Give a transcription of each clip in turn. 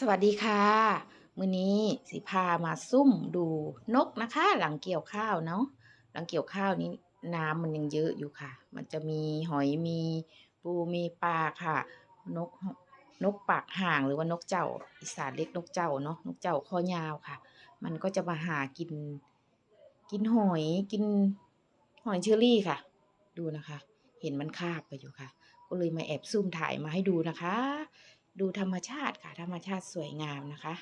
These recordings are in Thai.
สวัสดีค่ะ มื้อนี้สิพามาซุ่มดูนกนะคะ หลังเกี่ยวข้าวเนาะหลังเกี่ยวข้าวนี้น้ำมันยังเยอะอยู่ค่ะ มันจะมีหอยมีปูมีปลาค่ะ นกนกปากห่างหรือว่านกเจ้าอีสานเรียกนกเจ้าเนาะนกเจ้าคอยาวค่ะ มันก็จะมาหากิน กินหอยกินหอยเชอรี่ค่ะ ดูนะคะ เห็นมันคาบไปอยู่ค่ะ ก็เลยมาแอบซุ่มถ่ายมาให้ดูนะคะ ดูธรรมชาติค่ะ ธรรมชาติสวยงามนะคะ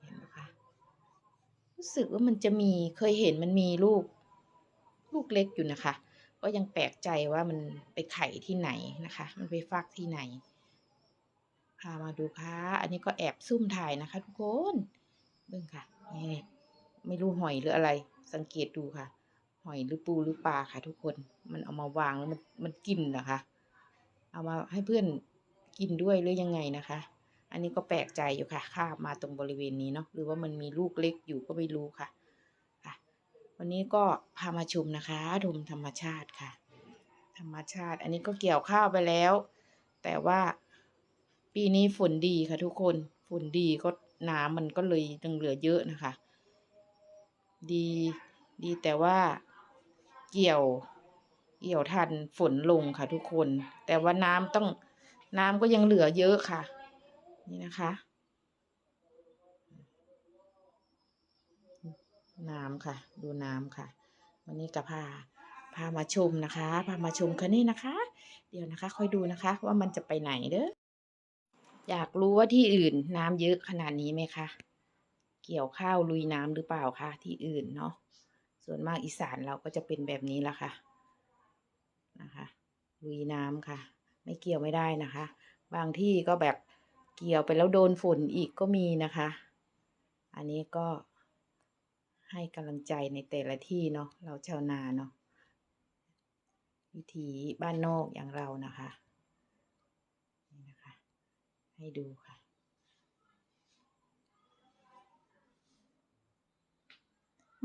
เห็นไหมคะรู้สึกว่ามันจะมีเคยเห็นมันมีลูกลูกเล็กอยู่นะคะ ก็ยังแปลกใจว่ามันไปไข่ที่ไหนนะคะ มันไปฟักที่ไหนพามาดูค่ะ อันนี้ก็แอบซุ่มถ่ายนะคะ ทุกคนเบิ่งค่ะนี่ไม่รู้หอยหรืออะไร สังเกตดูค่ะ หอยหรือปูหรือปลาค่ะ ทุกคน มันเอามาวางแล้วมันมันกินเหรอคะ เอามาให้เพื่อน กินด้วยหรือยังไงนะคะ อันนี้ก็แปลกใจอยู่ค่ะคาบมาตรงบริเวณนี้เนาะหรือว่ามันมีลูกเล็กอยู่ก็ไม่รู้ค่ะค่ะ วันนี้ก็พามาชมนะคะชมธรรมชาติค่ะ ธรรมชาติ อันนี้ก็เกี่ยวข้าวไปแล้ว แต่ว่าปีนี้ฝนดีค่ะ ทุกคนฝนดีก็น้ำมันก็เลยยังเหลือเยอะนะคะ ดีดีแต่ว่าเกี่ยวเกี่ยวทันฝนลงค่ะทุกคน แต่ว่าน้ำต้อง น้ำก็ยังเหลือเยอะค่ะ นี่นะคะ น้ำค่ะ ดูน้ำค่ะ วันนี้ก็พาพามาชมนะคะพามาชมค่ะนี่นะคะ เดี๋ยวนะคะ ค่อยดูนะคะ ว่ามันจะไปไหนเด้ออยากรู้ว่าที่อื่นน้ำเยอะขนาดนี้ไหมคะเกี่ยวข้าวลุยน้ำหรือเปล่าคะที่อื่นเนาะส่วนมากอีสานเราก็จะเป็นแบบนี้ละค่ะนะคะลุยน้ำค่ะ ไม่เกี่ยวไม่ได้นะคะ บางที่ก็แบบเกี่ยวไปแล้วโดนฝุ่นอีกก็มีนะคะ อันนี้ก็ให้กำลังใจในแต่ละที่เนาะเราชาวนาเนาะวิถีบ้านนอกอย่างเรานะคะนี่นะคะ ให้ดูค่ะ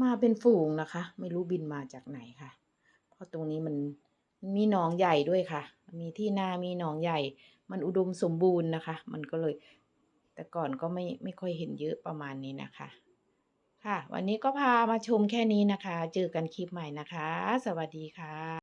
มาเป็นฝูงนะคะ ไม่รู้บินมาจากไหนค่ะ เพราะตรงนี้มันมีหนองใหญ่ด้วยค่ะ มีที่นา มีหนองใหญ่ มันอุดมสมบูรณ์นะคะ มันก็เลย แต่ก่อนก็ไม่ไม่ค่อยเห็นเยอะประมาณนี้นะคะ ค่ะ วันนี้ก็พามาชมแค่นี้นะคะ เจอกันคลิปใหม่นะคะ สวัสดีค่ะ